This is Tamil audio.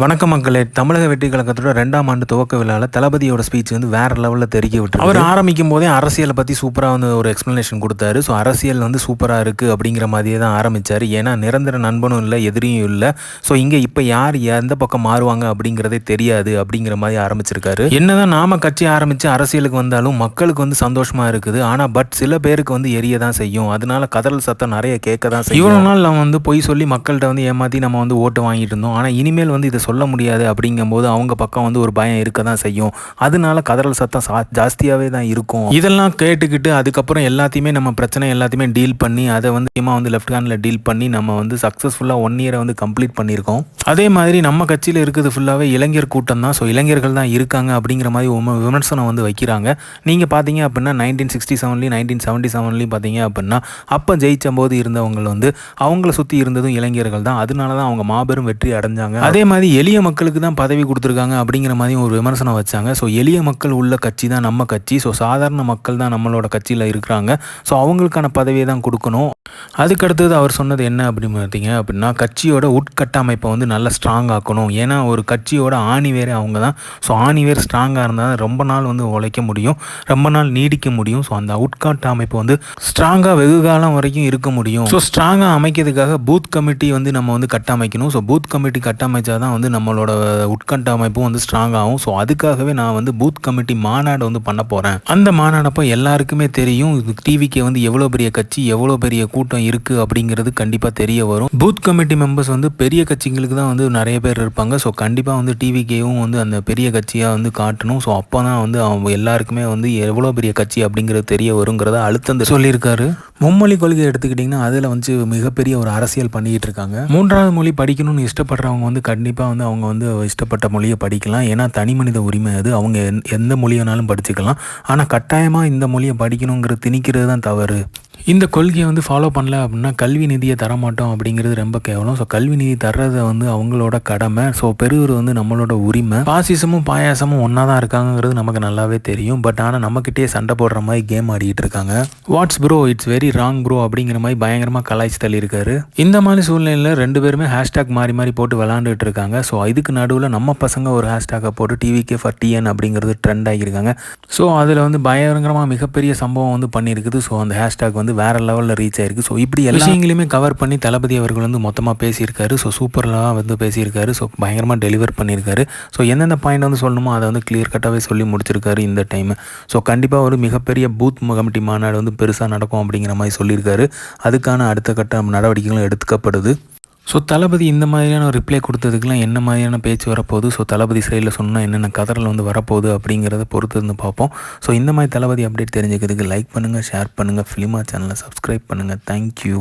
வணக்கம் மக்களே. தமிழக வெற்றி கழகத்தோட ரெண்டாம் ஆண்டு துவக்க விழாவில் தளபதியோட ஸ்பீச் வந்து வேற லெவலில் தெரிவிக்க விட்டு அவர் ஆரம்பிக்கும் போதே அரசியலை பற்றி சூப்பராக வந்து ஒரு எக்ஸ்ப்ளனேஷன் கொடுத்தாரு. ஸோ அரசியல் வந்து சூப்பராக இருக்குது அப்படிங்கிற மாதிரியே தான் ஆரம்பித்தார் ஏன்னா நிரந்தர நண்பனும் இல்லை எதிரியும் இல்லை. ஸோ இங்கே இப்போ யார் எந்த பக்கம் மாறுவாங்க அப்படிங்கிறதே தெரியாது அப்படிங்கிற மாதிரி ஆரம்பிச்சிருக்காரு. என்னதான் நாம கட்சி ஆரம்பித்து அரசியலுக்கு வந்தாலும் மக்களுக்கு வந்து சந்தோஷமாக இருக்குது. ஆனால் பட் சில பேருக்கு வந்து எரிய தான் செய்யும். அதனால கதறல் சத்தம் நிறைய கேட்க தான் செய்யும். இவ்வளோ நாள் நம்ம வந்து பொய் சொல்லி மக்கள்கிட்ட வந்து ஏமாற்றி நம்ம வந்து ஓட்டு வாங்கிட்டு இருந்தோம். ஆனால் இனிமேல் வந்து இதை சொல்ல முடியாது அப்படிங்கும்போது அவங்க பக்கம் வந்து ஒரு பயம் இருக்க தான் செய்யும். அதனால கதறல் சத்தம் ஜாஸ்தியாகவே தான் இருக்கும். இதெல்லாம் கேட்டுக்கிட்டு அதுக்கப்புறம் எல்லாத்தையுமே நம்ம பிரச்சனை எல்லாத்தையுமே டீல் பண்ணி அதை வந்து முக்கியமாக வந்து லெஃப்ட் ஹேண்டில் டீல் பண்ணி நம்ம வந்து சக்ஸஸ்ஃபுல்லாக ஒன் இயரை வந்து கம்ப்ளீட் பண்ணியிருக்கோம். அதே மாதிரி நம்ம கட்சியில் இருக்குது ஃபுல்லாகவே இளைஞர் கூட்டம் தான். ஸோ இளைஞர்கள் தான் இருக்காங்க அப்படிங்கிற மாதிரி உம- விமர்சனம் வந்து வைக்கிறாங்க. நீங்கள் பார்த்தீங்க அப்படின்னா நைன்டீன் சிக்ஸ்டி செவன்லேயும் நைன்டீன் செவன்ட்டி செவன்லேயும் பார்த்தீங்க அப்படின்னா அப்போ ஜெயிச்ச போது இருந்தவங்க வந்து அவங்கள சுற்றி இருந்ததும் இளைஞர்கள் தான். அதனால தான் அவங்க மாபெரும் வெற்றி அடைஞ்சாங்க. அதே மாதிரி எளிய மக்களுக்கு தான் பதவி கொடுத்துருக்காங்க அப்படிங்கிற மாதிரி ஒரு விமர்சனம் வச்சாங்க. ஸோ எளிய மக்கள் உள்ள கட்சி தான் நம்ம கட்சி. ஸோ சாதாரண மக்கள் தான் நம்மளோட கட்சியில் இருக்கிறாங்க. ஸோ அவங்களுக்கான பதவியை தான் கொடுக்கணும். அதுக்கடுத்தது அவர் சொன்னது என்ன அப்படின்னு பார்த்தீங்க அப்படின்னா கட்சியோட உட்கட்டமைப்பை வந்து நல்லா ஸ்ட்ராங் ஆக்கணும். ஏன்னா ஒரு கட்சியோட ஆணிவேரே அவங்க தான். ஸோ ஆணிவேர் ஸ்ட்ராங்காக இருந்தால் ரொம்ப நாள் வந்து உழைக்க முடியும். ரொம்ப நாள் நீடிக்க முடியும். ஸோ அந்த உட்கட்டமைப்பு வந்து ஸ்ட்ராங்காக வெகு காலம் வரைக்கும் இருக்க முடியும். ஸோ ஸ்ட்ராங்காக அமைக்கிறதுக்காக பூத் கமிட்டி வந்து நம்ம வந்து கட்டமைக்கணும். ஸோ பூத் கமிட்டி கட்டமைச்சா தான் வந்து வந்து நம்மளோட உட்கட்டமைப்பும் வந்து ஸ்ட்ராங் ஆகும். ஸோ அதுக்காகவே நான் வந்து பூத் கமிட்டி மாநாடு வந்து பண்ண போகிறேன் அந்த மாநாடப்போ எல்லாருக்குமே தெரியும் டிவிக்கு வந்து எவ்வளோ பெரிய கட்சி எவ்வளோ பெரிய கூட்டம் இருக்குது அப்படிங்கிறது கண்டிப்பாக தெரிய வரும். பூத் கமிட்டி மெம்பர்ஸ் வந்து பெரிய கட்சிங்களுக்கு தான் வந்து நிறைய பேர் இருப்பாங்க. ஸோ கண்டிப்பாக வந்து டிவிக்கேவும் வந்து அந்த பெரிய கட்சியாக வந்து காட்டணும். ஸோ அப்போ தான் வந்து அவங்க எல்லாருக்குமே வந்து எவ்வளோ பெரிய கட்சி அப்படிங்கிறது தெரிய வருங்கிறத அழுத்தம் சொல்லியிருக்காரு. மும்மொழி கொள்கை எடுத்துக்கிட்டிங்கன்னா அதில் வந்து மிகப்பெரிய ஒரு அரசியல் பண்ணிக்கிட்டு இருக்காங்க மூன்றாவது மொழி படிக்கணும்னு இஷ்டப்படுறவங்க வந்து கண்டிப்பாக வந்து அவங்க வந்து இஷ்டப்பட்ட மொழியை படிக்கலாம். ஏன்னா தனி மனித உரிமை அது. அவங்க எந்த- எந்த வேணாலும் படிச்சுக்கலாம். ஆனால் கட்டாயமாக இந்த மொழியை படிக்கணுங்கிற திணிக்கிறது தான் தவறு. இந்த கொள்கையை வந்து ஃபாலோ பண்ணல அப்படின்னா கல்வி நிதியை தர மாட்டோம் அப்படிங்கிறது ரொம்ப கேவலம். ஸோ கல்வி நிதி தர்றது வந்து அவங்களோட கடமை. ஸோ பெருவர் வந்து நம்மளோட உரிமை. பாசிசமும் பாயாசமும் ஒன்றா தான் இருக்காங்கங்கிறது நமக்கு நல்லாவே தெரியும். பட் ஆனால் நம்மக்கிட்டே சண்டை போடுற மாதிரி கேம் ஆடிட்டு இருக்காங்க. What's bro it's very wrong bro அப்படிங்கிற மாதிரி பயங்கரமாக கலாய்ச்சி தள்ளியிருக்காரு. இந்த மாதிரி சூழ்நிலையில் ரெண்டு பேருமே ஹேஷ்டாக் மாறி மாறி போட்டு விளாண்டுட்டு இருக்காங்க. ஸோ இதுக்கு நடுவில் நம்ம பசங்க ஒரு ஹேஷ்டாகை போட்டு டிவிகே ஃபார் டிஎன் அப்படிங்கிறது ட்ரெண்ட் ஆகியிருக்காங்க. ஸோ அதில் வந்து பயங்கரமாக மிகப்பெரிய சம்பவம் வந்து பண்ணியிருக்குது. ஸோ அந்த ஹேஷ்டாக் வந்து வேற லெவலில் ரீச் ஆயிருக்கு. ஸோ இப்படி எல்லா விஷயங்களையுமே கவர் பண்ணி தளபதி அவர்கள் வந்து மொத்தமாக பேசியிருக்காரு. ஸோ சூப்பராக வந்து பேசியிருக்காரு. ஸோ பயங்கரமாக டெலிவர் பண்ணியிருக்காரு. ஸோ எந்தெந்த பாயிண்ட் வந்து சொல்லணுமோ அதை வந்து கிளியர் கட்டாகவே சொல்லி முடிச்சிருக்காரு இந்த டைம் ஸோ கண்டிப்பாக ஒரு மிகப்பெரிய பூத் கமிட்டி மாநாடு வந்து பெருசாக நடக்கும் அப்படிங்கிற மாதிரி சொல்லியிருக்காரு. அதுக்கான அடுத்த கட்ட நடவடிக்கைகளும் எடுக்கப்படுது ஸோ தளபதி இந்த மாதிரியான ரிப்ளை கொடுத்ததுக்கெலாம் என்ன மாதிரியான பேச்சு வரப்போகுது? ஸோ தளபதி சைடில் சொன்னால் என்னென்ன கதரில் வந்து வரப்போகுது அப்படிங்கிறத பொறுத்து இருந்து பார்ப்போம். ஸோ இந்த மாதிரி தளபதி அப்டேட் தெரிஞ்சுக்கிறதுக்கு லைக் பண்ணுங்கள் ஷேர் பண்ணுங்கள் ஃபிலிமா சேனலை சப்ஸ்கிரைப் பண்ணுங்கள் தேங்க்யூ